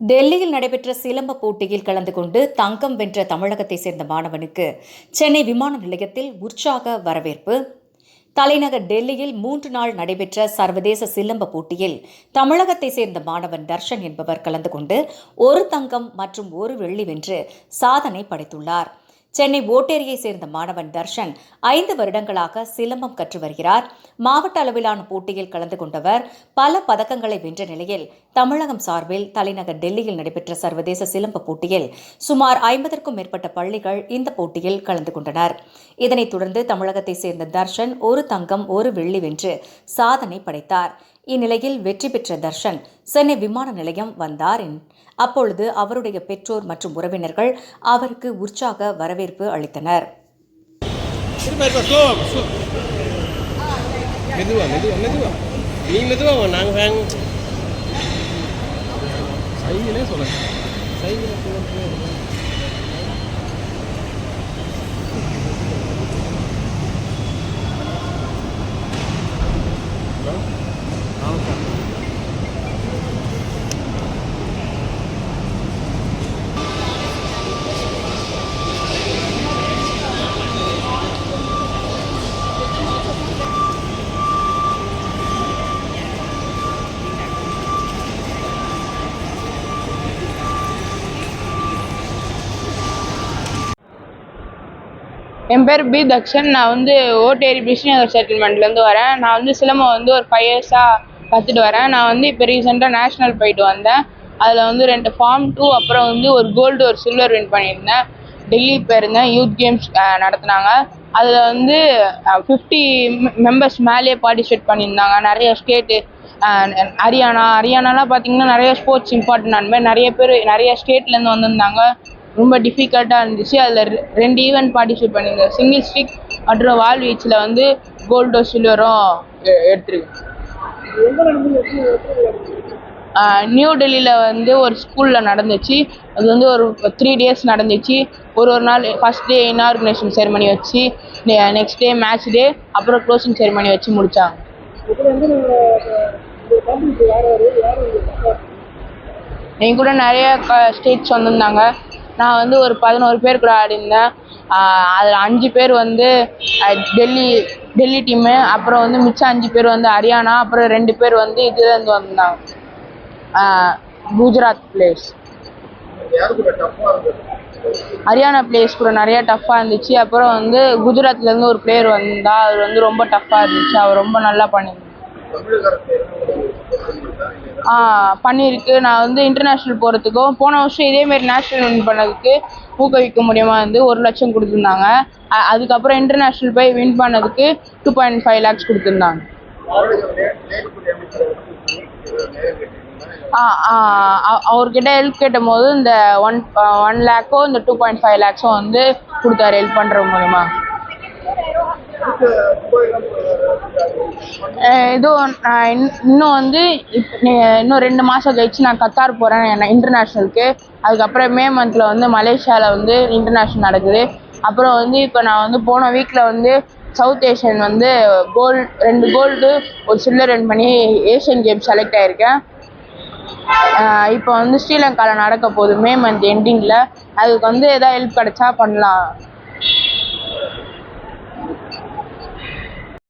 டெல்லியில் நடைபெற்ற சிலம்ப போட்டியில் கலந்து கொண்டு தங்கம் வென்ற தமிழகத்தை சேர்ந்த மாணவனுக்கு சென்னை விமான நிலையத்தில் உற்சாக வரவேற்பு. தலைநகர் டெல்லியில் மூன்று நாள் நடைபெற்ற சர்வதேச சிலம்ப போட்டியில் தமிழகத்தை சேர்ந்த மாணவன் தர்ஷன் என்பவர் கலந்து கொண்டு ஒரு தங்கம் மற்றும் ஒரு வெள்ளி வென்று சாதனை படைத்துள்ளார். சென்னை ஓட்டேரியை சேர்ந்த மாணவன் தர்ஷன் ஐந்து வருடங்களாக சிலம்பம் கற்று வருகிறார். மாவட்ட அளவிலான போட்டியில் கலந்து கொண்டவர் பல பதக்கங்களை வென்ற நிலையில் தமிழகம் சார்பில் தலைநகர் டெல்லியில் நடைபெற்ற சர்வதேச சிலம்ப போட்டியில் சுமார் ஐம்பதற்கும் மேற்பட்ட பள்ளிகள் இந்த போட்டியில் கலந்து கொண்டனர். இதனைத் தொடர்ந்து தமிழகத்தை சேர்ந்த தர்ஷன் ஒரு தங்கம் ஒரு வெள்ளி வென்று சாதனை படைத்தார். இந்நிலையில் வெற்றி பெற்ற தர்ஷன் சென்னை விமான நிலையம் வந்தார் அப்பொழுது அவருடைய பெற்றோர் மற்றும் உறவினர்கள் அவருக்கு உற்சாக வரவேற்பு அளித்தனர். மெதுவா மெதுவா மெதுவா நீ மெதுவா நாங்கள் சைகிளே சொல்லுங்கள் சைகிளே சொல்லுங்க என் பேர் பி தக்ஷன். நான் வந்து ஓட்டேரி பிஸ்னஸ் செட்டில்மெண்ட்லேருந்து வரேன். நான் வந்து சிலம்பம் வந்து ஒரு ஃபைவ் இயர்ஸாக கற்றுட்டு வரேன். நான் வந்து இப்போ ரீசெண்டாக நேஷ்னல் போயிட்டு வந்தேன். அதில் வந்து ரெண்டு ஃபார்ம் டூ அப்புறம் வந்து ஒரு கோல்டு ஒரு சில்வர் வின் பண்ணியிருந்தேன். டெல்லி போயிருந்தேன். யூத் கேம்ஸ் நடத்துனாங்க. அதில் வந்து ஃபிஃப்டி மெம்பர்ஸ் மேலேயே பார்ட்டிசிபேட் பண்ணியிருந்தாங்க. நிறைய ஸ்டேட்டு ஹரியானா ஹரியானாலாம் பார்த்தீங்கன்னா நிறைய ஸ்போர்ட்ஸ் இம்பார்ட்டன்ட் அந்த மாதிரி நிறைய பேர் நிறைய ஸ்டேட்லேருந்து வந்திருந்தாங்க. ரொம்ப டிஃபிகல்ட்டாக இருந்துச்சு. அதில் ரெண்டு ஈவெண்ட் பார்ட்டிசிபேட் பண்ணியிருந்தேன். சிங்கிள் ஸ்டிக் மற்றும் வால் வீச்சில் வந்து கோல்டோ சில்வரும் எடுத்திருக்கேன் நியூ டெல்லியில் வந்து ஒரு ஸ்கூலில் நடந்துச்சு. அது வந்து ஒரு த்ரீ டேஸ் நடந்துச்சு. ஒரு ஒரு நாள் ஃபஸ்ட் டே இனார்கனைசேஷன் செரிமனி வச்சு நெக்ஸ்ட் டே மேட்ச் டே அப்புறம் க்ளோசிங் செரிமனி வச்சு முடித்தாங்க என் கூட நிறைய ஸ்டேட்ஸ் வந்திருந்தாங்க. நான் வந்து ஒரு பதினோரு பேர் கூட ஆடிருந்தேன் அதில் அஞ்சு பேர் வந்து டெல்லி டெல்லி டீமு அப்புறம் வந்து மிச்சம் அஞ்சு பேர் வந்து ஹரியானா அப்புறம் ரெண்டு பேர் வந்து இதுலேருந்து வந்தாங்க. குஜராத் பிளேஸ் ஹரியானா பிளேஸ் கூட நிறையா டஃப்பாக இருந்துச்சு. அப்புறம் வந்து குஜராத்லேருந்து ஒரு பிளேயர் வந்தால் அது வந்து ரொம்ப டஃப்பாக இருந்துச்சு. அவர் ரொம்ப நல்லா பண்ணியிருந்தார் பண்ணியிருக்கு. நான் வந்து இன்டர்நேஷ்னல் போகிறதுக்கும் போன வருஷம் இதேமாரி நேஷ்னல் வின் பண்ணதுக்கு ஊக்குவிக்க முடியுமா வந்து ஒரு லட்சம் கொடுத்துருந்தாங்க. அதுக்கப்புறம் இன்டர்நேஷ்னல் போய் வின் பண்ணதுக்கு டூ பாயிண்ட் ஃபைவ் லேக்ஸ் கொடுத்துருந்தாங்க. அவர்கிட்ட ஹெல்ப் கேட்டும் போது இந்த ஒன் ஒன் லேக்கோ இந்த டூ பாயிண்ட் ஃபைவ் லேக்ஸோ வந்து கொடுத்தாரு ஹெல்ப் பண்ணுற மூலிமா அஹ் நான் இன்னும் வந்து இன்னும் ரெண்டு மாதம் கழிச்சு நான் கத்தார் போகிறேன் இன்டர்நேஷ்னலுக்கு அதுக்கப்புறம் மே மந்தில் வந்து மலேசியாவில் வந்து இன்டர்நேஷ்னல் நடக்குது. அப்புறம் வந்து இப்போ நான் வந்து போன வீக்கில் வந்து சவுத் ஏஷியன் வந்து கோல்டு ரெண்டு கோல்டு ஒரு சில்லர் ரன் பண்ணி ஏஷியன் கேம்ஸ் செலக்ட் ஆயிருக்கேன். இப்போ வந்து ஸ்ரீலங்காவில் நடக்க போகுது மே மந்த் எண்டிங்கில் அதுக்கு வந்து எதாவது ஹெல்ப் கிடைச்சா பண்ணலாம்.